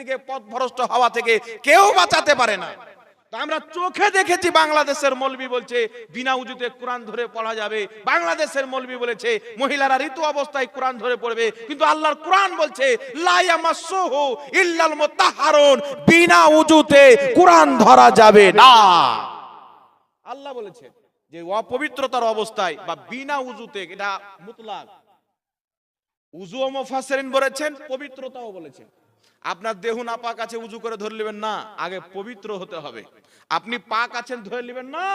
ব্যক্তিকে পথভ্রষ্ট হওয়া থেকে কেউ বাঁচাতে পারে না। আমরা চোখে দেখেছি বাংলাদেশের মলবি বলছে, বিনা উজুতে কোরআন ধরে পড়া যাবে। বাংলাদেশের মলবি বলেছে, মহিলারা ঋতু অবস্থায় কোরআন ধরে পড়বে। কিন্তু আল্লাহর কোরআন বলছে বিনা উজুতে কোরআন ধরা যাবে না। আল্লাহ বলেছেন যে অপবিত্রতার অবস্থায় বা বিনা উজুতে, এটা মুতলাক। উজু ও মুফাসসিরিন বলেছেন, পবিত্রতাও বলেছেন। আপনার দেহ না পাক আছে, উজু করে ধরে নেবেন না, আগে পবিত্র হতে হবে। আপনি পাক আছেন, ধরে নেবেন না।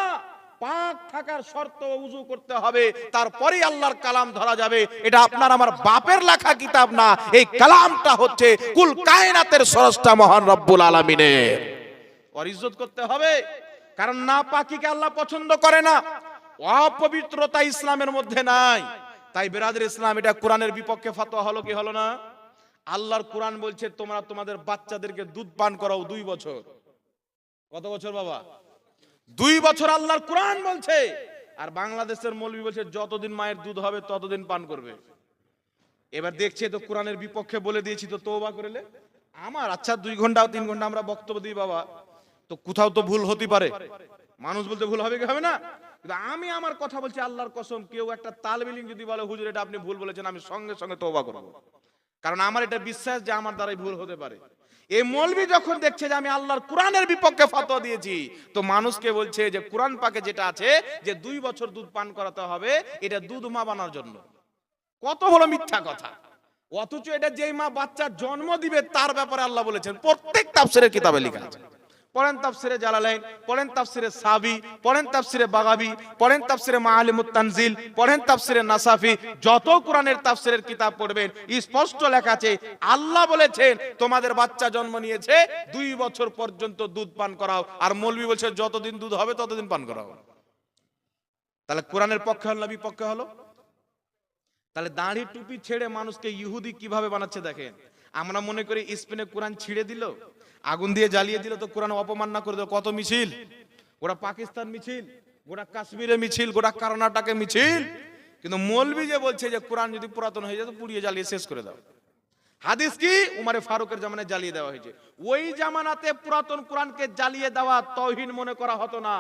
পাক থাকার শর্ত উজু করতে হবে, তারপরেই আল্লাহর কালাম ধরা যাবে। এটা আপনার আমার বাপের লেখা কিতাব না, এই কালামটা হচ্ছে কুল কায়নাতের স্রষ্টা মহান রব্বুল আলামিনের। ওর ইজ্জত করতে হবে, কারণ না পাকিকে আল্লাহ পছন্দ করে না। অপবিত্রতা ইসলামের মধ্যে নাই। তাই বেরাদের ইসলাম, এটা কোরআনের বিপক্ষে ফাতোয়া হলো কি হলো না? আল্লাহর কোরআন বলছে, তোমরা তোমাদের বাচ্চাদেরকে দুধ পান করাও দুই বছর। কত বছর বাবা? দুই বছর আল্লাহর কোরআন বলছে। আর বাংলাদেশের মৌলবি বলছে, যতদিন মায়ের দুধ হবে, ততদিন পান করবে। এবার দেখছে তো কোরআনের বিপক্ষে বলে দিয়েছি, তো তৌবা করেলে? আমার আচ্ছা দুই ঘণ্টা, তিন ঘণ্টা আমরা বক্তব্য দিই বাবা। তো কোথাও তো ভুল হতে পারে। মানুষ বলতে ভুল হবে কি, হবে না? কিন্তু আমি আমার কথা বলছি আল্লাহর কসম, কেউ একটা তালবিলিং যদি বলে, হুজুর, এটা আপনি ভুল বলেছেন, আমি সঙ্গে সঙ্গে তৌবা করব। কারণ আমার এটা বিশ্বাস যে আমার দ্বারাই ভুল হতে পারে। এই মৌলবি যখন দেখছে যে আমি আল্লাহর কোরআনের বিপক্ষে ফতোয়া দিয়েছি, তো মানুষকে বলছে যে কোরআন পাকে যেটা আছে যে দুই বছর দুধ পান করাতে হবে, এটা দুধ মা বানার জন্য। কত হলো মিথ্যা কথা। অথচ এটা যেই মা বাচ্চা জন্ম দিবে, তার ব্যাপারে আল্লাহ বলেছেন, প্রত্যেক তাপসের কিতাবে লেখা আছে। পড়েন তাফসিরে জালালাইন, পড়েন তাফসিরে সাবি, পড়েন তাফসিরে বাগাবি, পড়েন তাফসিরে মাআলিমুত তানজিল, পড়েন তাফসিরে নাসাফি, যত কোরআনের তাফসিরের কিতাব পড়বেন, স্পষ্ট লেখা আছে, আল্লাহ বলেছেন, তোমাদের বাচ্চা জন্ম নিয়েছে, দুই বছর পর্যন্ত দুধ পান করাও, আর মৌলবি বলছে, যতদিন দুধ হবে, ততদিন পান করাও। তাহলে কোরআনের পক্ষে হলো না বিপক্ষে হলো? তাহলে দাঁড়ি টুপি ছেড়ে মানুষকে ইহুদি কীভাবে বানাচ্ছে দেখেন? আমরা মনে করি স্পেনে কোরআন ছিঁড়ে দিল, আগুন দিয়ে জ্বালিয়ে দিল, তো কোরআন অপমান না করে দিল। কত মিছিল? গোটা পাকিস্তান মিছিল, গোটা কাশ্মীরে মিছিল, গোটা কর্ণাটকে মিছিল। কিন্তু মৌলবি যে বলছে যে কোরআন যদি পুরাতন হয়ে যায়, তো পুড়িয়ে জ্বালিয়ে শেষ করে দাও। হাদিস কি? উমারে ফারুকের জামানায় জ্বালিয়ে দেওয়া হয়েছে। ওই জামানাতে পুরাতন কোরআনকে জ্বালিয়ে দেওয়া তৌহিন মনে করা হতো না।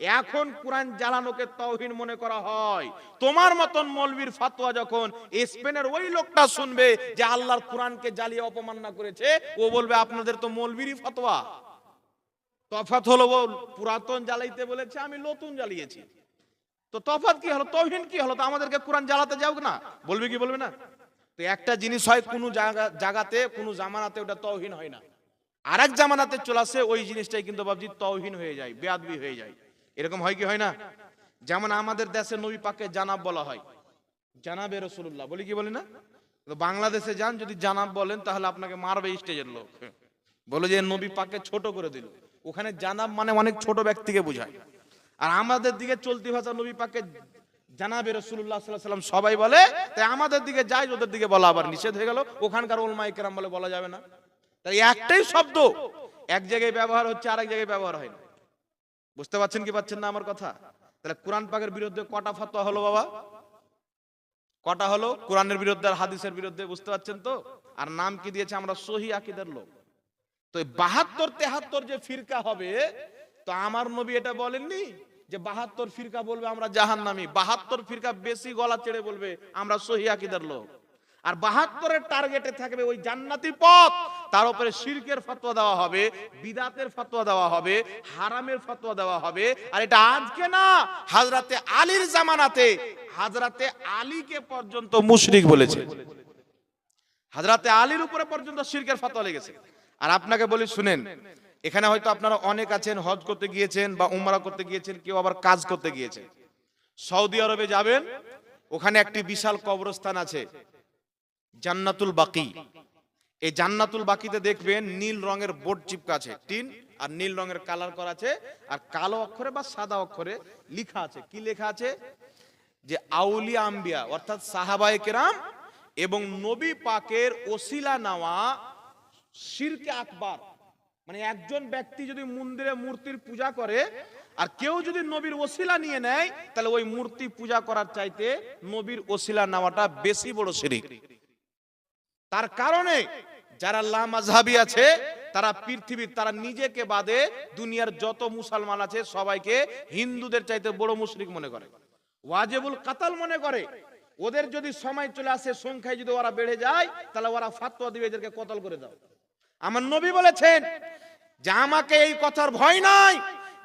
এখন কোরআন জ্বালানোকে তৌহিন মনে করা হয়। তোমার মতন মৌলবীর ফাতোয়া যখন স্পেনের ওই লোকটা শুনবে যে আল্লাহর কোরআনকে জ্বালিয়ে অপমাননা করেছে, ও বলবে, আপনাদের তো মৌলবীরই ফতোয়া তফাত হলো পুরাতন জ্বালাইতে বলেছে, আমি নতুন জ্বালিয়েছি। তো তফাত কি হলো? তহিন কি হলো? তো আমাদেরকে কোরআন জ্বালাতে যাও না। বলবে কি বলবে না? তো একটা জিনিস হয়, কোনো জায়গা, জায়গাতে, কোনো জামানাতে ওটা তৌহিন হয় না। আর এক জামানাতে চলে আসে, ওই জিনিসটাই কিন্তু বাবজি তৌহিন হয়ে যায়, বেয়াদবি হয়ে যায়। এরকম হয় কি হয় না? যেমন আমাদের দেশে নবী পাকে জানাব বলা হয়। জানাবে রসুল্লাহ বলি কি বলি না? বাংলাদেশে যান, যদি জানাব বলেন, তাহলে আপনাকে মারবে স্টেজের লোক। বলে যে নবী পাকে ছোট করে দিল। ওখানে জানাব মানে অনেক ছোট ব্যক্তিকে বোঝায়। আর আমাদের দিকে চলতি ভাষা নবী পাকে জানাবে রসুল্লাহ সাল্লাম সবাই বলে, তাই আমাদের দিকে যায়, ওদের দিকে বলা আবার নিষেধ হয়ে গেল। ওখানকার ওলমাই কেরাম বলে, বলা যাবে না। তাই একটাই শব্দ, এক জায়গায় ব্যবহার হচ্ছে, আরেক জায়গায় ব্যবহার হয় না। বুঝতে পারছেন কি পাচ্ছেন না আমার কথা? তাহলে কোরআন পাকের বিরুদ্ধে কটা ফতোয়া হলো বাবা? কটা হলো? কোরআনের বিরুদ্ধে আর হাদিসের বিরুদ্ধে, বুঝতে পারছেন তো? আর নাম কি দিয়েছে? আমরা সহি আকিদের লোক। তো বাহাত্তর, তেহাত্তর যে ফিরকা হবে, তো আমার নবী এটা বলেননি যে বাহাত্তর ফিরকা বলবে আমরা জাহান নামি বাহাত্তর ফিরকা বেশি গলা চেড়ে বলবে, আমরা সহি আকিদের লোক। আর বাহাত্তরের টার্গেটে থাকবে ওই জান্নাতি পথ। তার উপরে শিরকের ফতোয়া দেওয়া হবে, বিদাতের ফতোয়া দেওয়া হবে, হারামের ফতোয়া দেওয়া হবে। আর এটা আজকে না, হাজরাতে আলীর জামানাতে, হাজরাতে আলীকে পর্যন্ত মুশরিক বলেছে। হাজরাতে আলীর উপরে পর্যন্ত শিরকের ফতোয়া লেগেছে। আর আপনাকে বলি, শুনেন, এখানে হয়তো আপনারা অনেক আছেন, হজ করতে গিয়েছেন বা উমরা করতে গিয়েছেন, কেউ আবার কাজ করতে গিয়েছেন। সৌদি আরবে যাবেন, ওখানে একটি বিশাল কবরস্থান আছে। জান্নাতুল বাকি। এই জান্নাতুল বাকিতে দেখবেন নীল রঙের বোর্ড চিপকা আছে, টিন, আর নীল রঙের কালার করা আছে, আর কালো অক্ষরে বা সাদা অক্ষরে লেখা আছে। কি লেখা আছে? যে আউলিয়া আম্বিয়া, অর্থাৎ সাহাবায়ে কেরাম এবং নবী পাকের ওসিলা নেওয়া শিরকে আকবার। মানে একজন ব্যক্তি যদি মন্দিরে মূর্তির পূজা করে, আর কেউ যদি নবীর ওসিলা নিয়ে নেয়, তাহলে ওই মূর্তি পূজা করার চাইতে নবীর ওসিলা নেওয়াটা বেশি বড় শিরিক। তার কারণে যারা লামাজহাবি আছে, তারা পৃথিবীর, তারা নিজেকে বাদে দুনিয়ার যত মুসলমান আছে সবাইকে হিন্দুদের চাইতে বড় মুশরিক মনে করে। ওয়াজেবুল কাতাল মনে করে। ওদের যদি সময় চলে আসে, সংখ্যায় যদি ওরা বেড়ে যায়, তাহলে ওরা ফাতোয়া দিবে এদেরকে কতল করে দাও। আমার নবী বলেছেন, যে আমাকে এই কথার ভয় নাই,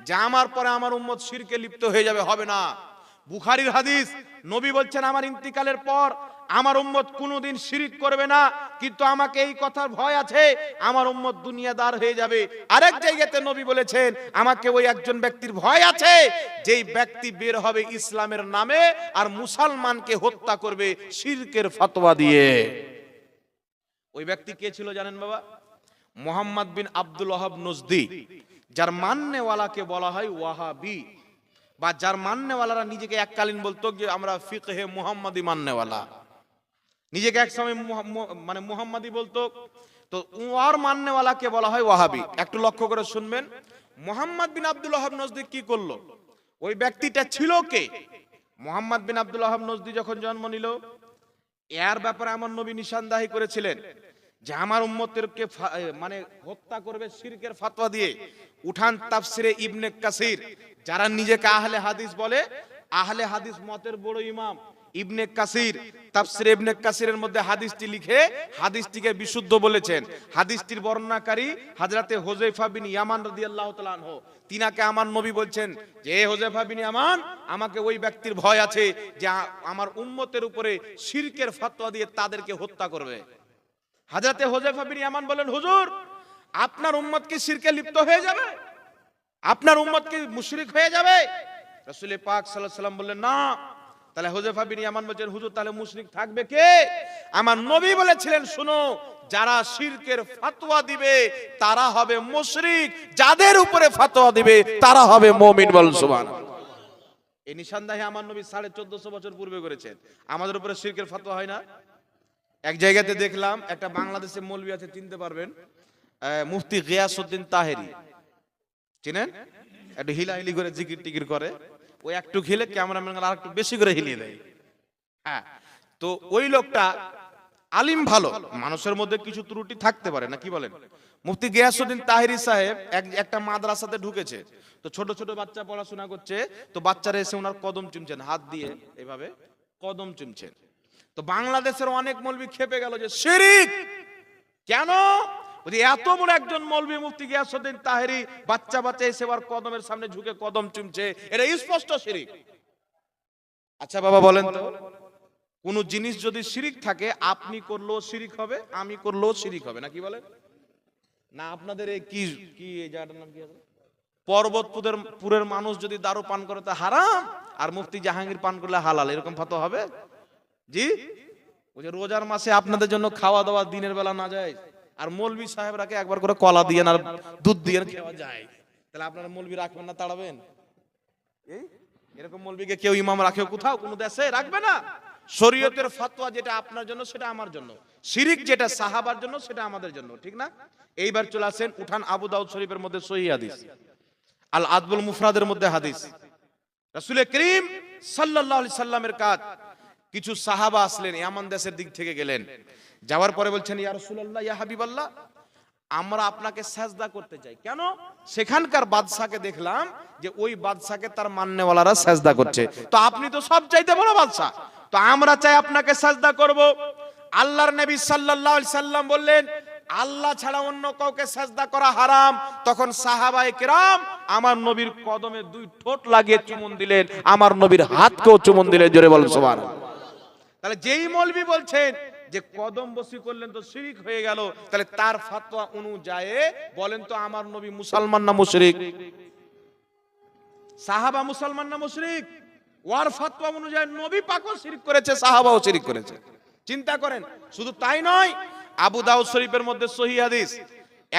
যে আমার পরে আমার উম্মত শিরকে লিপ্ত হয়ে যাবে, হবে না। বুখারির হাদিস, নবী বলছেন, আমার ইন্তিকালের পর আমার উম্মত কোনোদিন শিরিক করবে না, কিন্তু আমাকে এই কথার ভয় আছে, আমার উম্মত দুনিয়াদার হয়ে যাবে। আরেক জায়গাতে নবী বলেছেন, আমাকে ওই একজন ব্যক্তির ভয় আছে, যেই ব্যক্তি বের হবে ইসলামের নামে আর মুসলমানকে হত্যা করবে শিরকের ফতোয়া দিয়ে। ওই ব্যক্তি কে ছিল জানেন বাবা? মোহাম্মদ বিন আব্দুল ওয়াহাব নজদি, যার মান্যওয়ালাকে বলা হয় ওয়াহাবি, বা যার মান্যওয়ালারা নিজেকে এককালীন বলতো যে আমরা ফিকহে মুহাম্মাদি মান্যওয়ালা। নিজেকে এক সময় মানে মুহাম্মাদি বলতো। তো ওয়ার মান্যওয়ালাকে বলা হয় ওয়াহাবি। একটু লক্ষ্য করে শুনবেন। মোহাম্মদ বিন আব্দুল ওয়াহাব নজদি কি করল? ওই ব্যক্তিটা ছিল কে? মোহাম্মদ বিন আব্দুল ওয়াহাব নজদি যখন জন্ম নিল, এর ব্যাপারে আমার নবী নিশানদাহি করেছিলেন যে আমার উম্মতেরকে মানে হত্যা করবে শিরকের ফাতোয়া দিয়ে। উঠান তাফসিরে ইবনে কাসির। যারা নিজেকে আহলে হাদিস বলে, আহলে হাদিস মতের বড় ইমাম। ইবনে কাসির, তাফসিরে ইবনে কাসিরের মধ্যে হাদিসটি লিখে হাদিসটিকে বিশুদ্ধ বলেছেন। হাদিসটির বর্ণনাকারী হাজরাতে হোজেফা বিন ইয়ামান রাদিয়াল্লাহু তাআলা আনহু। তিনাকে আমার নবী বলছেন যে "এ হোজেফা বিন ইয়ামান, আমাকে ওই ব্যক্তির ভয় আছে যে আমার উম্মতের উপরে শিরকের ফতোয়া দিয়ে তাদেরকে হত্যা করবে। হাজরাতে হোজেফা বিন ইয়ামান বলেন, হুজুর, আপনার উম্মত কি শিরকে লিপ্ত হয়ে যাবে? আপনার উম্মত কি মুশরিক হয়ে যাবে? রাসূল পাক সাল্লাল্লাহু আলাইহি সাল্লাম বললেন, না তাহলে হোজেফা বিন ইয়ামান বলছেন, হুজুর, তাহলে মুশরিক থাকবে কে? আমার নবী বলেছিলেন, শুনো, যারা শিরকের ফতোয়া দিবে, তারা হবে মুশরিক। যাদের উপরে ফতোয়া দিবে, তারা হবে মুমিন বল সুবহানাল্লাহ। এই নিশানদাহি আমার নবী সাড়ে চোদ্দশো বছর পূর্বে করেছেন। আমাদের উপরে শিরকের ফতোয়া হয় না। এক জায়গাতে দেখলাম, একটা বাংলাদেশে মৌলবি আছে, চিনতে পারবেন মুফতি গিয়াসউদ্দিন তাহেরি। চিনেন? একটু হিলাহিলি করে জিকির টিকির করে। ওই একটু খেলে ক্যামেরাম্যান আর একটু বেশি করে হিলিয়ে দেয়। হ্যাঁ তো ওই লোকটা আলিম ভালো, মানুষের মধ্যে কিছু ত্রুটি থাকতে পারে না, কি বলেন? মুফতি গিয়াসউদ্দিন তাহেরি সাহেব এক, একটা মাদ্রাসাতে ঢুকেছে, তো ছোট ছোট বাচ্চা পড়াশোনা করছে, তো বাচ্চারা এসে ওনার কদম চুমছেন, হাত দিয়ে এভাবে কদম চুমছেন। তো বাংলাদেশের অনেক মৌলবি খেপে গেল যে, শিরিক! কেন? বলছি, এত বড় একজন মৌলবি মুফতি গিয়াসউদ্দিন তাহেরি বাচ্চা বাচ্চা এসে আবার কদমের সামনে ঝুঁকে কদম চুমছে। এটা স্পষ্ট শিরিক। আচ্ছা বাবা বলেন তো কোন জিনিস যদি শিরিক থাকে আপনি করলেও শিরিক হবে আমি করলেও শিরিক হবে না কি বলেন? না আপনাদের এই কি কি এই জায়গাটার নাম কি আছে? পর্বতপুরের পুরের মানুষ যদি দারু পান করে তা হারাম আর মুফতি জাহাঙ্গীর পান করলে হালাল এরকম ফতো হবে? জি? ওই যে রোজার মাসে আপনাদের জন্য খাওয়া দাওয়া দিনের বেলা না যায়? আর মৌলবি সাহেবরাকে একবার করে কলা দিয়ে আর দুধ দিয়ে খাওয়া যায়। তাহলে আপনারা মৌলবি রাখবেন না, তাড়াবেন? এই? এরকম মৌলবিকে কেউ ইমাম রাখে কোথাও, কোনো দেশে রাখবে না। শরীয়তের ফতোয়া যেটা আপনার জন্য, সেটা আমার জন্য। শিরিক যেটা সাহাবার জন্য, সেটা আমাদের জন্য, ঠিক না? এইবার চলে আসেন উঠান আবু দাউদ শরীফের মধ্যে সহি হাদিস। আল আদবুল মুফরাদের মধ্যে হাদিস। রাসূলের করিম সাল্লাল্লাহু আলাইহি সাল্লামের কাজ। কিছু সাহাবা আসলেন, ইয়ামান দেশের দিক থেকে গেলেন। যাওয়ার পরে বলছেন, ইয়া রাসূলুল্লাহ, ইয়া হাবিবাল্লাহ, আমরা আপনাকে সাজদা করতে চাই। কেন? সেখানকার বাদশাকে দেখলাম যে ওই বাদশাকে তার মান্যওয়ালারা সাজদা করছে। তো আপনি তো সব চাইতে বড় বাদশা। তো আমরা চাই আপনাকে সাজদা করব। আল্লাহর নবী সাল্লাল্লাহু আলাইহি সাল্লাম বললেন, আল্লাহ ছাড়া অন্য কাউকে সাজদা করা হারাম। তখন সাহাবায়ে কেরাম আমার নবীর কদমে দুই ঠোঁট লাগিয়ে চুমুন দিলেন। আমার নবীর হাতকেও চুমুন দিলেন। জোরে বলেন, সুবহানাল্লাহ। তাহলে যেই মৌলবি বলছেন যে কদম বসি করলেন তো শিরিক হয়ে গেল, তাহলে তার ফাতোয়া অনুযায়ী বলেন তো আমার নবী মুসলমান না মুশরিক? সাহাবা মুসলমান না মুশরিক? ওয়ার ফাতোয়া অনুযায়ী নবী পাকও শিরিক করেছে, সাহাবাও শিরিক করেছে। চিন্তা করেন, শুধু তাই নয়, আবু দাউদ শরীফের মধ্যে সহি হাদিস,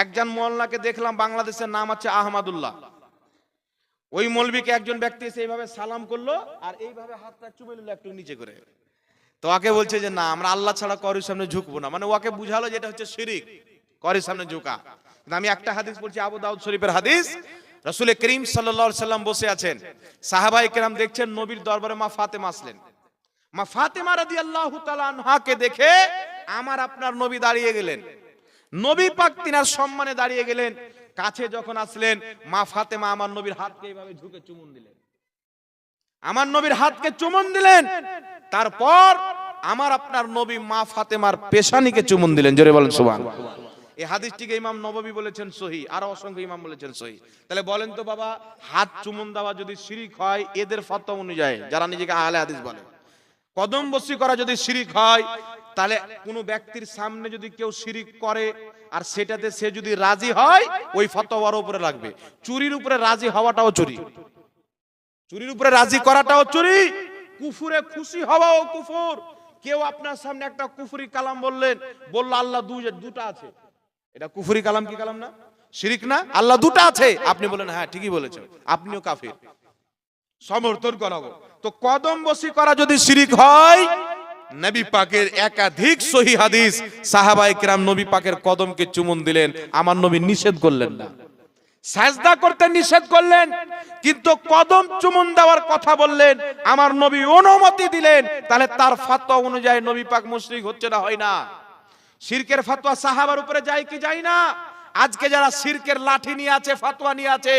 একজন মোল্লাকে দেখলাম বাংলাদেশের নাম আছে আহমদুল্লাহ। ওই মৌলবীকে একজন ব্যক্তি এসে এইভাবে সালাম করল আর এইভাবে হাতটা চুমে নিল একটু নিচে করে। তো ওকে বলছে যে, না, আমরা আল্লাহ ছাড়া করির সামনে ঝুঁকবো না। মানে ওকে বুঝালো যেটা হচ্ছে শিরিক, করির সামনে ঝুঁকা। আমি একটা হাদিস বলছি, আবু দাউদ শরীফের হাদিস। রসুল করিম সাল্লা সাল্লাম বসে আছেন। সাহাবাই কেরাম দেখছেন নবীর দরবারে মা ফাতেমা আসলেন। মা ফাতেমা রাদি আল্লাহ আনহাকে দেখে আমার আপনার নবী দাঁড়িয়ে গেলেন। নবী পাক তিনার সম্মানে দাঁড়িয়ে গেলেন। কাছে যখন আসলেন, মা ফাতেমা আমার নবীর হাতকে এইভাবে ঝুঁকে চুমুন দিলেন। আমার নবীর হাতকে চুমুন দিলেন। তারপর আমার আপনার নবী মা ফাতেমার পেশানিকে চুমুন দিলেন। জোরে বলেন সুবহান এই হাদিসটিকে ইমাম নববী বলেছেন সহি, আর অসংখ্য ইমাম বলেছেন সহি। তাহলে বলেন তো বাবা, হাত চুমুন দেওয়া যদি শিরিক হয়, এদের ফতোয়া অনুযায়ী, যারা নিজেকে আহলে হাদিস বলে, কদম বসি করা যদি শিরিক হয়, তাহলে কোনো ব্যক্তির সামনে যদি কেউ শিরিক করে, আর সেটাতে সে যদি রাজি হয়, ওই ফতোয়ার উপরে লাগবে। চুরির উপরে রাজি হওয়াটাও চুরি। চুরির উপরে রাজি করাটাও চুরি। কুফুরে খুশি হওয়াও কুফুর। কেউ আপনার সামনে একটা কুফুরি কালাম বললেন বলল আল্লাহ দুটা আছে। এটা কুফুরি কালাম কি কালাম না? শিরিক না? আল্লাহ দুটা আছে। আপনি বলেন হ্যাঁ ঠিকই বলেছেন। আপনিও কাফির। সমর্থন করাবো। তো কদম বসি করা যদি শিরিক হয় নবী পাকের একাধিক সহি হাদিস সাহাবাই কিরাম নবী পাকের কদমকে চুমুন দিলেন। আমার নবী নিষেধ করলেন না। সাজদা করতে নিষেধ করলেন, কিন্তু কদম চুমুন দেওয়ার কথা বললেন, আমার নবী অনুমতি দিলেন, তাহলে তার ফাতোয়া অনুযায়ী নবী পাক মুশরিক হচ্ছে না, হয় না। সিরকের ফাতোয়া সাহাবার উপরে যায় কি যায় না? আজকে যারা শিরকের লাঠি নিয়ে আছে ফাতোয়া নিয়ে আছে,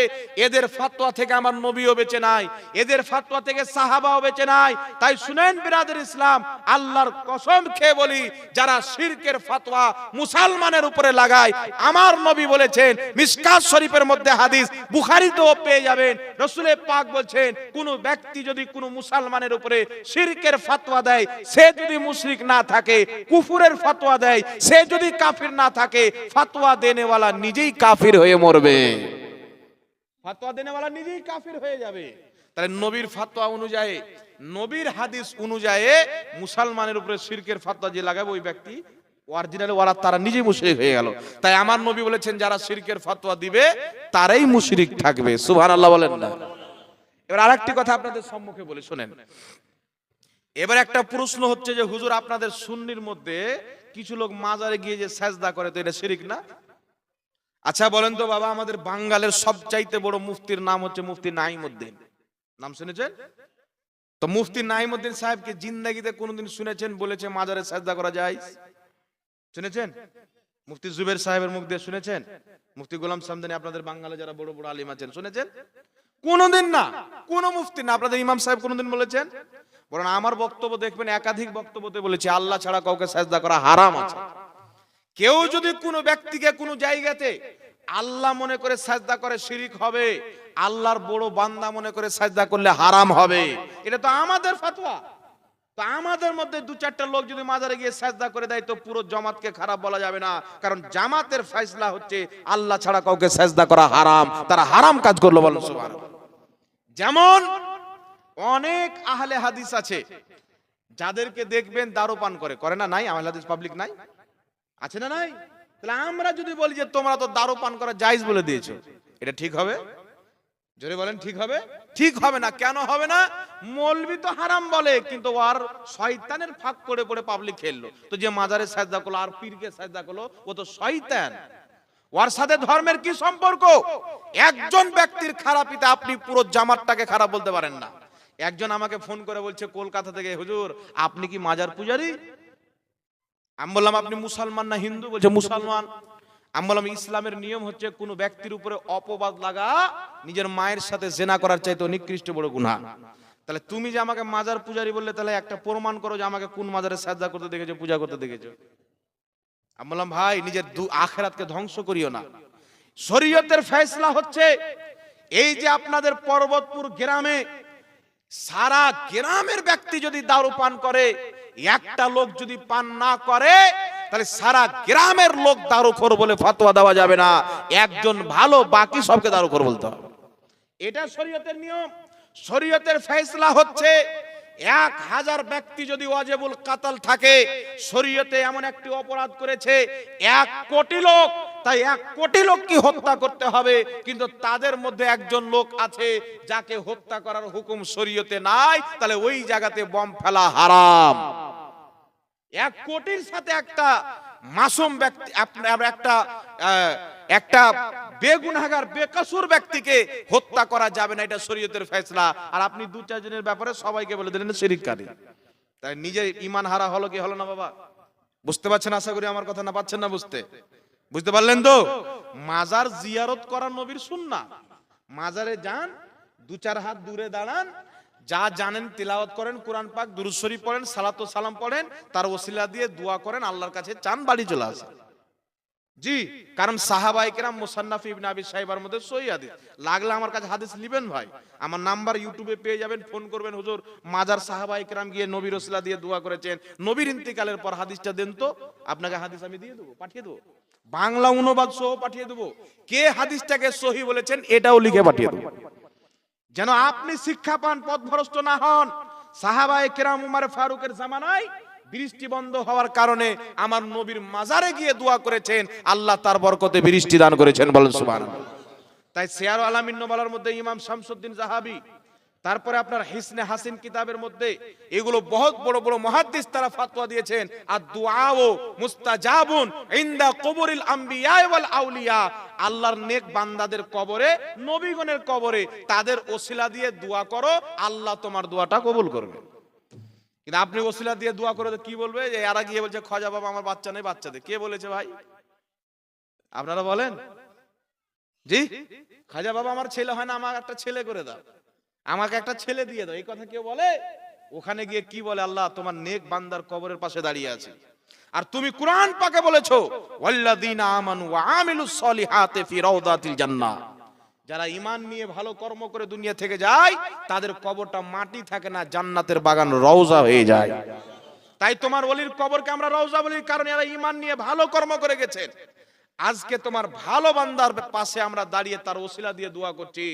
এদের ফাতোয়া থেকে আমার নবীও বেঁচে নাই, এদের ফাতোয়া থেকে সাহাবাও বেঁচে নাই। তাই শুনেন বিরাদের ইসলাম, আল্লাহর কসম খেয়ে বলি, যারা শিরকের ফাতোয়া মুসলমানের উপরে লাগায়, আমার নবী বলেছেন, মিসকাত শরীফের মধ্যে হাদিস, বুখারীতেও পেয়ে যাবেন। রসুলে পাক বলছেন, কোন ব্যক্তি যদি কোনো মুসলমানের উপরে শিরকের ফাতোয়া দেয়, সে যদি মুশরিক না থাকে, কুফুরের ফাতোয়া দেয়, সে যদি কাফির না থাকে ফাতোয়া দেনেওয়ালা নিজেই কাফির হয়ে মরবে। ফাতোয়া দেনেওয়ালা নিজেই কাফির হয়ে যাবে। তাহলে নবীর ফাতোয়া অনুযায়ী নবীর হাদিস অনুযায়ী মুসলমানের উপরে শিরকের ফাতোয়া যে লাগাবে ওই ব্যক্তি অরিজিনাল ওরা তারা নিজেই মুশরিক হয়ে গেল। তাই আমার নবী বলেছেন যারা শিরকের ফাতোয়া দিবে তারাই মুশরিক থাকবে। সুবহানাল্লাহ বলেন না। এবার আরেকটি কথা আপনাদের সম্মুখে বলে শোনেন। এবার একটা প্রশ্ন হচ্ছে যে হুজুর আপনাদের সুন্নির মধ্যে কিছু লোক মাজারে গিয়ে যে সাজদা করে তো এটা শিরিক না? আচ্ছা বলেন তো বাবা, আমাদের বাঙ্গালের সবচাইতে বড় মুফতির নাম হচ্ছে মুফতি নাইমুদ্দিন নাম শুনেছেন? তো মুফতি নাইমুদ্দিন সাহেবকে জিন্দাগিতে কোনোদিন শুনেছেন, বলেছে মাজারে সাজদা করা যায়? শুনেছেন? মুফতি জুবের সাহেবের মুখ দিয়ে শুনেছেন? মুফতি গোলাম সামদানি, আপনাদের বাঙ্গালে যারা বড় বড় আলিম আছেন, শুনেছেন? কোনোদিন না, কোন মুফতি না, আপনাদের ইমাম সাহেব কোনোদিন বলেছেন? বরং আমার বক্তব্য দেখবেন, একাধিক বক্তব্যতে বলেছে, আল্লাহ ছাড়া কাউকে সাজদা করা হারাম আছে। কেউ যদি কোনো ব্যক্তিকে কোনো জায়গাতে আল্লাহ মনে করে সাজদা করে শিরিক হবে, আল্লাহর বড় বান্দা মনে করে সাজদা করলে হারাম হবে। এটা তো আমাদের ফাতোয়া। তো আমাদের মধ্যে দু চারটা লোক যদি মাজারে গিয়ে সাজদা করে দেয়, তো পুরো জামাতকে খারাপ বলা যাবে না। কারণ জামাতের ফয়সলা হচ্ছে, আল্লাহ ছাড়া কাউকে সাজদা করা হারাম। তারা হারাম কাজ করল বলেন সুবহানাল্লাহ। যেমন অনেক আহলে হাদিস আছে, যাদেরকে দেখবেন দারু পান করে। করে না নাই? আহলে হাদিস পাবলিক নাই? আছে না নাই? তাহলে আমরা যদি বলি যে তোমরা তো দারু পান করা জায়েজ বলে দিয়েছ, এটা ঠিক হবে? জোরে বলেন, ঠিক হবে? ঠিক হবে না, কেন হবে না? মৌলবি তো হারাম বলে, কিন্তু আর শয়তানের ফাঁক করে পড়ে পাবলিক খেললো। তো যে মাজারে সাজদা করল আর পীরকে সাজদা করল, ও তো শয়তান। ওর সাথে ধর্মের কি সম্পর্ক? একজন ব্যক্তির খারাপিতে আপনি পুরো জামাতটাকে খারাপ বলতে পারেন না। একজন আমাকে ফোন করে বলছে, কলকাতা থেকে, হুজুর, আপনি কি মাজার পূজারি? আমি বললাম, আপনি মুসলমান না হিন্দু? বলছে, মুসলমান। আমি বললাম, ইসলামের নিয়ম হচ্ছে কোন ব্যক্তির উপরে অপবাদ লাগা, নিজের মায়ের সাথে জেনা করার চাইতে নিকৃষ্ট বড় গুনাহ। তাহলে তুমি যে আমাকে মাজার পূজারি বললে, তাহলে একটা প্রমাণ করো যে আমাকে কোন মাজারে সাজদা করতে দেখেছ, পূজা করতে দেখেছ। আমি বললাম, ভাই, নিজের দু, আখেরাতকে ধ্বংস করিও না। শরীয়তের ফয়সলা হচ্ছে এই যে আপনাদের পর্বতপুর গ্রামে সারা গ্রামের ব্যক্তি যদি দারু পান করে একটা লোক যদি পান না করে, তাহলে সারা গ্রামের লোক দারু খোর বলে ফতোয়া দেওয়া যাবে না। একজন ভালো, বাকি সবকে দারু খোর বলতে হবে। এটা শরীয়তের নিয়ম। শরীয়তের ফয়সলা হচ্ছে, এক হাজার ব্যক্তি যদি ওয়াজেবুল কাতাল থাকে, শরীয়তে এমন একটি অপরাধ করেছে, এক কোটি লোক তাই এক কোটি লোক কি হত্যা করতে হবে, কিন্তু তাদের মধ্যে একজন লোক আছে যাকে হত্যা করার হুকুম শরীয়তে নাই, তাহলে ওই জায়গাতে বম ফেলা হারাম। এক কোটির সাথে একটা মাসুম ব্যক্তি, আপনার একটা একটা বেগুনাগার বেকসুর ব্যক্তিকে হত্যা করা যাবে না, এটা শরীয়তের ফয়সলা আর আপনি দু চারজনের ব্যাপারে সবাইকে বলে দিলেন শিরিককারী তাই নিজের ইমান হারা হলো কি হলো না বাবা? বুঝতে পারছেন আশা করি আমার কথা না পাচ্ছেন না বুঝতে? বুঝতে পারলেন তো? মাজার জিয়ারত করা নবীর সুন্না মাজারে যান, দু চার হাত দূরে দাঁড়ান, যা জানেন তিলাওয়াত করেন, কোরআন পাক দুরুশ্বরী পড়েন, সালাত সালাম পড়েন, তার ওসিলা দিয়ে দোয়া করেন, আল্লাহর কাছে চান, বাড়ি চলে আসেন। জি, কারণ সাহাবাই কেরাম মুসান্নাফ ইবনে আবি সাহিবার মধ্যে সহি হাদিস। লাগলে আমার কাছে হাদিস লিবেন ভাই? আমার নাম্বার ইউটিউবে পেয়ে যাবেন, ফোন করবেন, হুজুর, মাজার সাহাবাই কেরাম গিয়ে নবীর ওসিলা দিয়ে দোয়া করেছেন। নবীর ইন্তিকালের পর হাদিসটা দেন তো, আপনাকে হাদিস আমি দিয়ে দেবো, পাঠিয়ে দেবো। বাংলা অনুবাদ সহ পাঠিয়ে দেবো। কে হাদিসটাকে সহি বলেছেন, এটাও লিখে পাঠিয়ে দেবো। যেন আপনি শিক্ষা পান, পথভ্রষ্ট না হন। সাহাবায়ে কেরাম উমার ফারুকের জামানায় বৃষ্টি বন্ধ হওয়ার কারণে আমার নবীর মাজারে গিয়ে দোয়া করেছেন, আল্লাহ তার বরকতে বৃষ্টি দান করেছেন বলেন সুবহানাল্লাহ। তাই সিয়ার আলামিন নোবালার মধ্যে ইমাম শামসুদ্দিন জাহাবি, তারপরে আপনার হিসনে হাসিন কিতাবের মধ্যে এগুলো বহুত বড় বড় মুহাদ্দিস তারা ফতোয়া দিয়েছেন, আর দুআও মুস্তাজাবুন ইনদা কবরিল আম্বিয়া ওয়াল আউলিয়া। আল্লাহর নেক বান্দাদের কবরে, নবীগণের কবরে তাদের ওসিলা দিয়ে দোয়া করো, আল্লাহ তোমার দোয়াটা কবুল করবে। কিন্তু আপনি ওসিলা দিয়ে দোয়া করে কি বলবে? যে এরা গিয়ে বলছে, খজা বাবা আমার বাচ্চা নেই, বাচ্চা দে। কে বলেছে ভাই? আপনারা বলেন? জি? খাজা বাবা আমার ছেলে হয় না আমার একটা ছেলে করে দাও। আমাকে একটা ছেলে দিয়ে দাও। এই কথা কেউ বলে? ওখানে গিয়ে কি বলে? আল্লাহ, তোমার নেক বান্দার কবরের পাশে দাঁড়িয়ে আছে। আর তুমি কোরআন পাকে বলেছ, ওয়াল্লাযীনা আমানু ওয়া আমিলুস সলিহাতি ফি রাউদাতিল জান্নাহ। যারা ইমান নিয়ে ভালো কর্ম করে দুনিয়া থেকে যায়, তাদের কবরটা মাটি থাকে না, জান্নাতের বাগান রওজা হয়ে যায়। তাই তোমার অলির কবরকে আমরা রওজা বলি, কারণ এরা ইমান নিয়ে ভালো কর্ম করে গেছেন আজকে তোমার ভালো বান্দার পাশে আমরা দাঁড়িয়ে তার ওসিলা দিয়ে দোয়া করছি,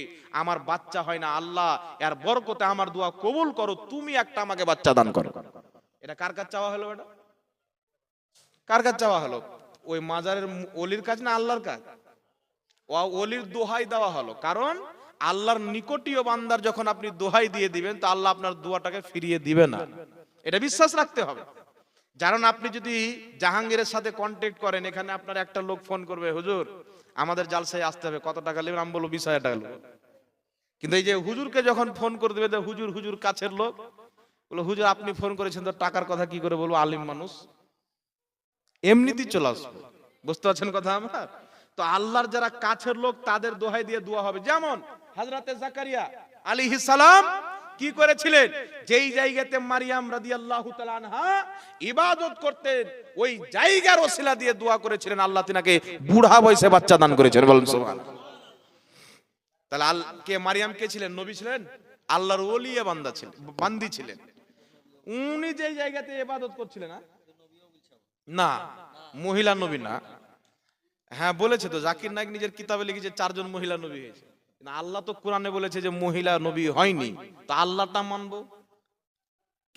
আমার বাচ্চা হয় না, আল্লাহ এর বরকতে আমার দোয়া কবুল করো, তুমি একটা আমাকে বাচ্চা দান করো। এটা কার কাছে চাওয়া হলো এটা কার কাছে চাওয়া হলো? ওই মাজারের অলির কাজ না আল্লাহর কাজ? অলির দোহাই দেওয়া হলো। কারণ আল্লাহর নিকটীয় বান্দার যখন আপনি দোহাই দিয়ে দিবেন, তো আল্লাহ আপনার দোয়াটাকে ফিরিয়ে দিবে না। এটা বিশ্বাস রাখতে হবে। কারণ আপনি যদি জাহাঙ্গীরের সাথে কন্ট্যাক্ট করেন, এখানে আপনার একটা লোক ফোন করবে, হুজুর, আমাদের জালসায় আসতে হবে, কত টাকা নেবেন? আমি বলব, বিশ হাজার টাকা নেব কিন্তু এই যে হুজুরকে যখন ফোন করে দেবে হুজুর হুজুর, কাছের লোক। বলো হুজুর, আপনি ফোন করেছেন তো টাকার কথা কি করে বলব? আলিম মানুষ। এমনিতেই চলে আসব। বুঝতে পারছেন কথা আমার? তো আল্লাহর যারা কাছের লোক, তাদের দোহাই দিয়ে দোয়া হবে। যেমন হাজরাতে জাকারিয়া আলাইহিস সালাম কি করেছিলেন? যেই জায়গাতে মারিয়াম তাআলা আনহা ইবাদত করতেন, ওই জায়গার ওসিলা দিয়ে দোয়া করেছিলেন। আল্লাহ তিনাকে বুড়া বয়সে বাচ্চা দান করেছেন। বলুন, সুবহানাল্লাহ। তাহলে আল, কে মারিয়াম কে ছিলেন? নবী ছিলেন? আল্লাহর ওলিয়া বান্দা ছিলেন, বান্দি ছিলেন। উনি যেই জায়গাতে ইবাদত করছিলেন না, মহিলা নবী না। হ্যাঁ বলেছে তো, জাকির নায়ক নিজের কিতাবে লিখেছে, চারজন মহিলা নবী হয়েছে। আল্লাহ তো কোরআনে বলেছে যে মহিলা নবী হয়নি। তা আল্লাহটা মানবো?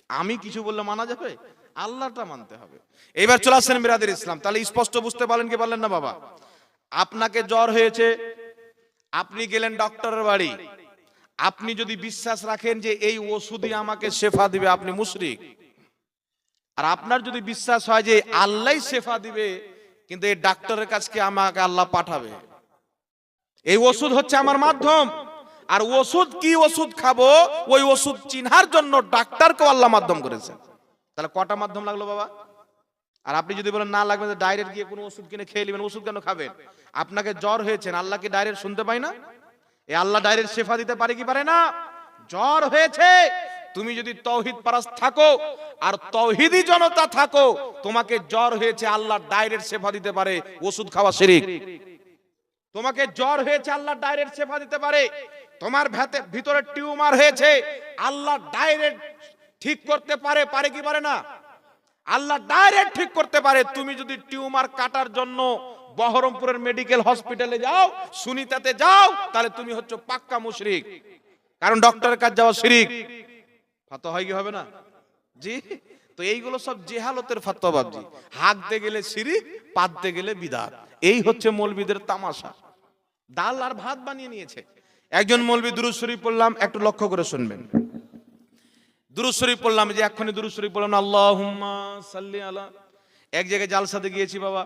আমি কিছু বললে মানা যাবে? আল্লাহটা মানতে হবে। এবার চলে আসছেন মিরাদের ইসলাম। তাহলে স্পষ্ট বুঝতে পারলেন কি পারলেন না বাবা? আপনাকে জ্বর হয়েছে, আপনি গেলেন ডক্টরের বাড়ি। আপনি যদি বিশ্বাস রাখেন যে এই ওষুধই আমাকে শেফা দিবে, আপনি মুশরিক। আর আপনার যদি বিশ্বাস হয় যে আল্লাহ শেফা দিবে কিন্তু এই ডাক্তারের কাছকে আমাকে আল্লাহ পাঠাবে? এই ওষুধ হচ্ছে আমার মাধ্যম। আর ওষুধ কি ওষুধ খাব, ওই ওষুধ চিনহার জন্য ডাক্তারকেও আল্লাহ মাধ্যম করেছেন। তাহলে কটা মাধ্যম লাগল বাবা? আর আপনি যদি বলেন না লাগবে ডাইরেক্ট গিয়ে কোনো ওষুধ কিনে খেয়ে নেবেন, ওষুধ কেন খাবেন? আপনাকে জ্বর হয়েছেন, আল্লাহ কি ডাইরেক্ট শুনতে পাই না? এই আল্লাহ ডাইরেক্ট শেফা দিতে পারে কি পারে না? জ্বর হয়েছে তুমি যদি তৌহিদ পারাস থাকো আর তৌহিদি জনতা থাকো, তোমাকে জ্বর হয়েছে আল্লাহ ডাইরেক্ট শেফা দিতে পারে, ওষুধ খাওয়া শিরিক। তোমাকে জ্বর হয়েছে আল্লাহ ডাইরেক্ট শেফা দিতে পারে, তোমার ভেতে- ভিতরে টিউমার হয়েছে আল্লাহ ডাইরেক্ট ঠিক করতে পারে পারে কি পারে না? আল্লাহ ডাইরেক্ট ঠিক করতে পারে, তুমি যদি টিউমার কাটার জন্য বহরমপুরের মেডিকেল হসপিটালে যাও, সুনিতাতে যাও, তাহলে তুমি হচ্ছে পাক্কা মুশরিক। কারণ ডক্টরের কাছে যাওয়া শিরিক। ফাতো হয় কি হবে না? জি। তো এইগুলো সব জেহালতের ফাতোয়া বাবজি হাঁকতে গেলে শিরিক পাততে গেলে বিদাত। এই হচ্ছে মৌলবীদের তামাশা। ডাল আর ভাত বানিয়ে নিয়েছে। একজন মৌলবী দুরুদ শরীফ পড়লাম, একটু লক্ষ্য করে শুনবেন। দুরুদ শরীফ পড়লাম যে এক্ষুনি দুরুদ শরীফ পড়লাম, আল্লাহুম্মা সাল্লি আলা। এক জায়গায় জালসাতে গিয়েছি বাবা।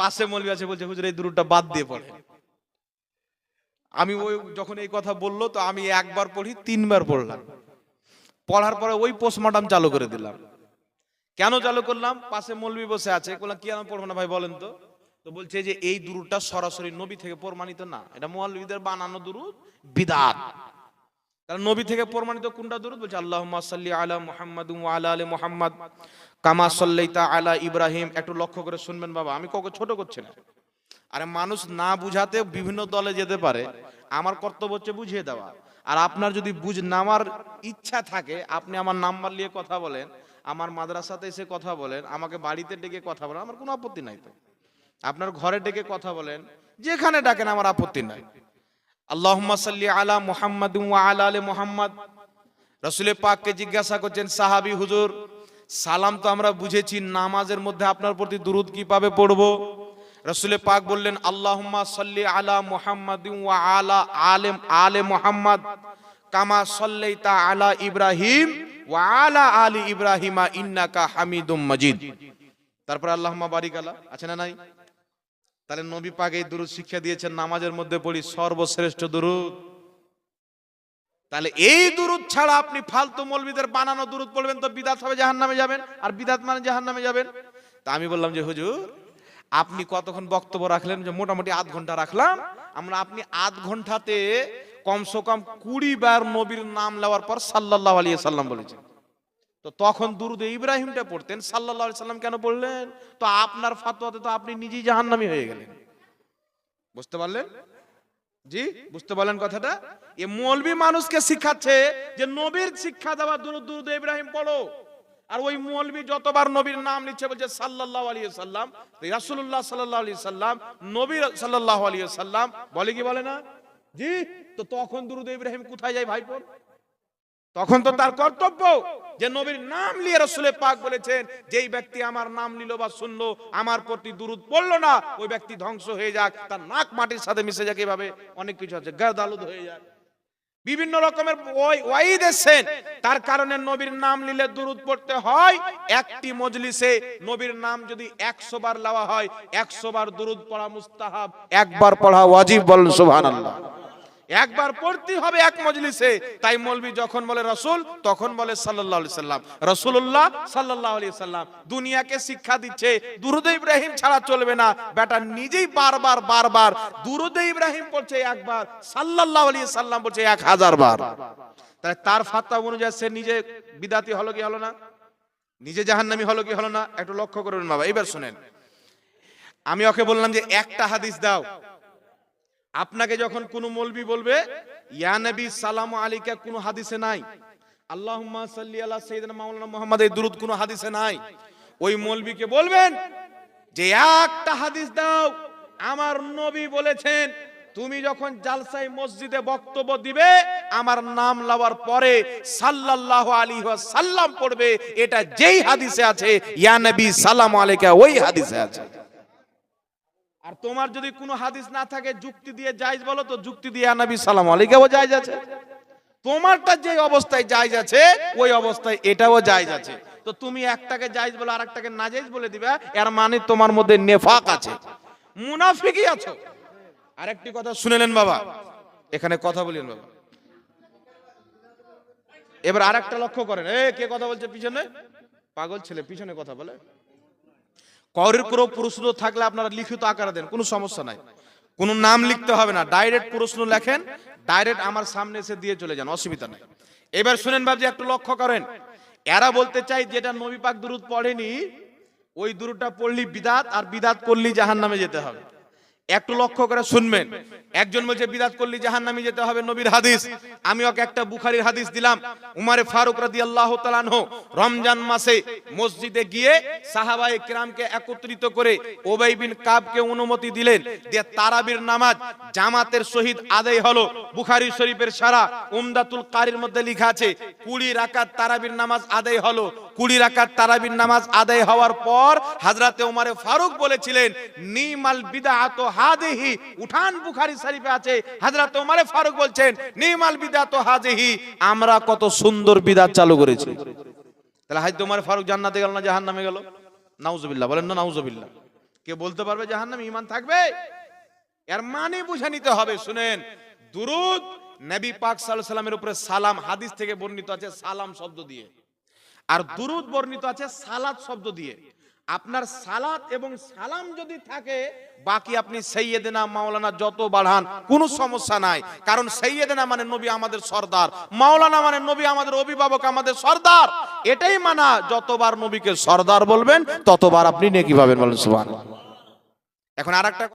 পাশে মৌলবী আছে, বলছে, হুজুর, এই দুরুদটা বাদ দিয়ে পড়ে। আমি ওই যখন এই কথা বলল, তো আমি একবার পড়ি, তিনবার পড়লাম। পড়ার পরে ওই পোস্টমর্টম চালু করে দিলাম। কেন চালু করলাম? পাশে মৌলবী বসে আছে। বললাম, কি আমি পড়ব না ভাই বলেন তো? তো বলছে যে, এই দুরুদটা সরাসরি নবী থেকে প্রমাণিত না। এটা মৌলবীদের বানানো দুরুদ, বিদাত। তাহলে নবী থেকে প্রমাণিত কোনটা দুরুদ? বলছে, আল্লাহুম্মা সাল্লি আলা মুহাম্মাদ আলা আলি মুহাম্মাদ। কামা সাল্লাইতা আলা ইব্রাহিম। একটু লক্ষ্য করে শুনবেন বাবা, আমি কাউকে ছোট করছি না। আরে মানুষ না বুঝাতে বিভিন্ন দলে যেতে পারে। আমার কর্তব্য হচ্ছে বুঝিয়ে দেওয়া। আর আপনার যদি বুঝ নামার ইচ্ছা থাকে, আপনি আমার নাম্বার নিয়ে কথা বলেন, আমার মাদ্রাসাতে এসে কথা বলেন, আমাকে বাড়িতে ডেকে কথা বলেন, আমার কোনো আপত্তি নাই তো। আপনার ঘরে ডেকে কথা বলেন, যেখানে ডাকেন আমার আপত্তি নাই। আল্লাহুম্মা সাল্লি আলা মুহাম্মাদ আলা আলি মুহাম্মাদ। রসুলের পাককে জিজ্ঞাসা করছেন, সাহাবী হুজুর, সালাম তো আমরা বুঝেছি, নামাজের মধ্যে আপনার প্রতি দুরুদ কীভাবে পড়ব? রসুলের পাক বললেন, আল্লাহুম্মা সাল্লি আলা মুহাম্মাদ আলা আলেম আলে মুহাম্মাদ কামা সাল্লাইতা আলা ইব্রাহিম ওয়া আলা আলি ইব্রাহিমা ইন্নাকা হামিদুম মাজিদ। তারপর আল্লাহুম্মা বারিক আলা, আছে না নাই? তাহলে নবী পাক এই দুরুদ শিক্ষা দিয়েছেন, নামাজের মধ্যে পড়ি সর্বশ্রেষ্ঠ দুরুদ। তাহলে এই দুরুদ ছাড়া আপনি ফালতু মৌলবীদের বানানো দুরুদ পড়বেন তো বিদাত হবে জাহান্নামে যাবেন, আর বিদাত মানে জাহান্নামে যাবেন? তা আমি বললাম যে, হুজুর আপনি কতক্ষণ বক্তব্য রাখলেন? যে মোটামুটি আধ ঘণ্টা রাখলাম। আমরা আপনি আধ ঘন্টাতে কমসে কম কুড়ি বার নবীর নাম নেওয়ার পর সাল্লাল্লাহু আলাইহি সাল্লাম বলেছেন। তো তখন দুরুদে ইব্রাহিমটা পড়তেন আলাইহি সাল্লাম কেন পড়লেন তো আপনার ফাতোয়াতে তো আপনি নিজেই জাহান্নামী হয়ে গেলেন। বুঝতে পারলেন? জি, বুঝতে পারলেন কথাটা? এ মৌলবি মানুষকে শিখাচ্ছে যে নবীর শিক্ষা দেওয়া দুরুদ দুরুদ ইব্রাহিম পড়ো। আর ওই মৌলবি যতবার নবীর নাম নিচ্ছে বলছে সাল্লাল্লাহু আলাইহি সাল্লাম রাসূলুল্লাহ সাল্লাল্লাহু আলাইহি সাল্লাম নবী সাল্লাল্লাহু আলাইহি সাল্লাম বলে কি বলে না? জি, তো তখন দুরুদ ইব্রাহিম কোথায় যায় ভাইপোর তখন তো তার কর্তব্য যে নবীর নাম নিয়ে রসুলের পাক বলেছেন, যেই ব্যক্তি আমার নাম নিল বা শুনলো, আমার প্রতি দুরুদ পড়ল না, ওই ব্যক্তি ধ্বংস হয়ে যাক, তার নাক মাটির সাথে মিশে যাক এভাবে, অনেক কিছু আছে গাদালুদ হয়ে যাক। বিভিন্ন রকমের ওই- দেশেন তার কারণে নবীর নাম নিলে দুরুদ পড়তে হয়। একটি মজলিসে নবীর নাম যদি একশো বার লওয়া হয়, একশো বার দুরুদ পড়া মুস্তাহাব, একবার পড়া ওয়াজিব বলেন সুবহানাল্লাহ। একবার পড়তে হবে এক মজলিসে। তাই মৌলবি যখন বলে রসুল, তখন বলে আলাইহি সাল্লাম। রসুল্লাহ সাল্লাল্লাহু আলাইহি সাল্লাম দুনিয়াকে শিক্ষা দিচ্ছে, দুরুদ ইব্রাহিম ছাড়া চলবে না। বেটা নিজেই বারবার বারবার দুরুদ ইব্রাহিম পড়ছে একবার, সাল্লাল্লাহু আলাইহি সাল্লাম পড়ছে এক হাজার বার। তাই তার ফাত্তা অনুযায়ী সে নিজে বিদাতি হলো কি হলো না? নিজে জাহান্নামী হলো কি হলো না? একটু লক্ষ্য করবেন বাবা, এবার শুনেন। আমি ওকে বললাম যে একটা হাদিস দাও। আপনাকে যখন কোন মৌলবি বলবে, ইয়া নবী, সালাম আলিকা কোন হাদিসে নাই। আল্লাহুম্মা সাল্লি আলা সাইয়্যিদিনা মাওলানা মুহাম্মদ এই দুরূদ কোন হাদিসে নাই। ওই মৌলবিকে বলবেন যে, একটা হাদিস দাও, আমার নবী বলেছেন, তুমি যখন জালসাই মসজিদে বক্তব্য দিবে, আমার নাম লাওয়ার পরে সাল্লাল্লাহু আলাইহি সাল্লাম পড়বে, এটা যেই হাদিসে আছে, ইয়া নবী, সালাম আলাইকা, ওই হাদিসে আছে। আর তোমার যদি কোনো হাদিস না থাকে, যুক্তি দিয়ে জায়েজ বলো তো, যুক্তি দিয়ে নবী সালাম আলাইকাও জায়েজ আছে। তোমারটা যে অবস্থায় জায়েজ আছে, ওই অবস্থায় এটাও জায়েজ আছে। তো তুমি একটাকে জায়েজ বলে, আরেকটাকে নাজায়েজ বলে দিবা, এর মানে তোমার মধ্যে নেফাক আছে। মুনাফিকই আছো। আরেকটি কথা শুনেলেন বাবা। এখানে কথা বলেন বাবা। এবার আরেকটা লক্ষ্য করেন। এ, কে কথা বলছে পিছনে? পাগল ছেলে, পিছনে কথা বলে। করের কোনো প্রশ্ন থাকলে আপনারা লিখিত আকারে দেন, কোনো সমস্যা নাই। কোনো নাম লিখতে হবে না, ডাইরেক্ট প্রশ্ন লেখেন, ডাইরেক্ট আমার সামনে এসে দিয়ে চলে যান, অসুবিধা নাই। এবার শুনেন বাবজি একটু লক্ষ্য করেন, এরা বলতে চাই যেটা নবী পাক দুরুদ পড়েনি, ওই দুরুদটা পড়লি বিদাত, আর বিদাত করলি জাহান নামে যেতে হবে। একটু লক্ষ্য করে শুনবেন। একজন বলছে বিদাত করলি জাহান নামে যেতে হবে, নবীর হাদিস। আমি ওকে একটা বুখারির হাদিস দিলাম। উমারে ফারুক রাদি আল্লাহ রমজান মাসে মসজিদে গিয়ে সাহাবাই কিরামকে একত্রিত করে ওবাই বিন কাবকে অনুমতি দিলেন দিয়ে তারাবির নামাজ জামাতের শহীদ আদায় হলো। বুখারি শরীফের সারা উমদাতুল কারির মধ্যে লেখা আছে, কুড়ি রাকাত তারাবির নামাজ আদায় হলো। কুড়ি রাকাত তারাবির নামাজ আদায় হওয়ার পর হাজরাতে উমারে ফারুক বলেছিলেন, নিমাল বিদাত হাদিহি উঠান বুখারী শরীফে আছে হাজরাতে উমারে ফারুক বলছেন, নিমাল বিদাত হাদিহি আমরা কত সুন্দর বিদাত চালু করেছি। তাহলে হাজরত উমারে ফারুক জান্নাতে গেল না জাহান্নামে গেল? নাউজুবিল্লাহ, বলেন না নাউজুবিল্লাহ। কে বলতে পারবে জাহান্নামে ঈমান থাকবে? এর মানে বুঝে নিতে হবে, শুনেন। দুরুদ নবী পাক সাল্লাল্লাহু সাল্লামের উপরে সালাম, হাদিস থেকে বর্ণিত আছে সালাম শব্দ দিয়ে। আর দুরুদ বর্ণিত আছে সালাত শব্দ দিয়ে। আপনার সালাত এবং সালাম যদি থাকে, বাকি আপনি সৈয়দেনা মাওলানা যত বাড়ান, কোনো সমস্যা নাই। কারণ সৈয়দেনা মানে নবী আমাদের সর্দার, মাওলানা মানে নবী আমাদের অভিভাবক, আমাদের সর্দার। এটাই মানা, যতবার নবীকে সর্দার বলবেন, ততবার আপনি নেকি পাবেন বলেন সুবহান এখন আর একটা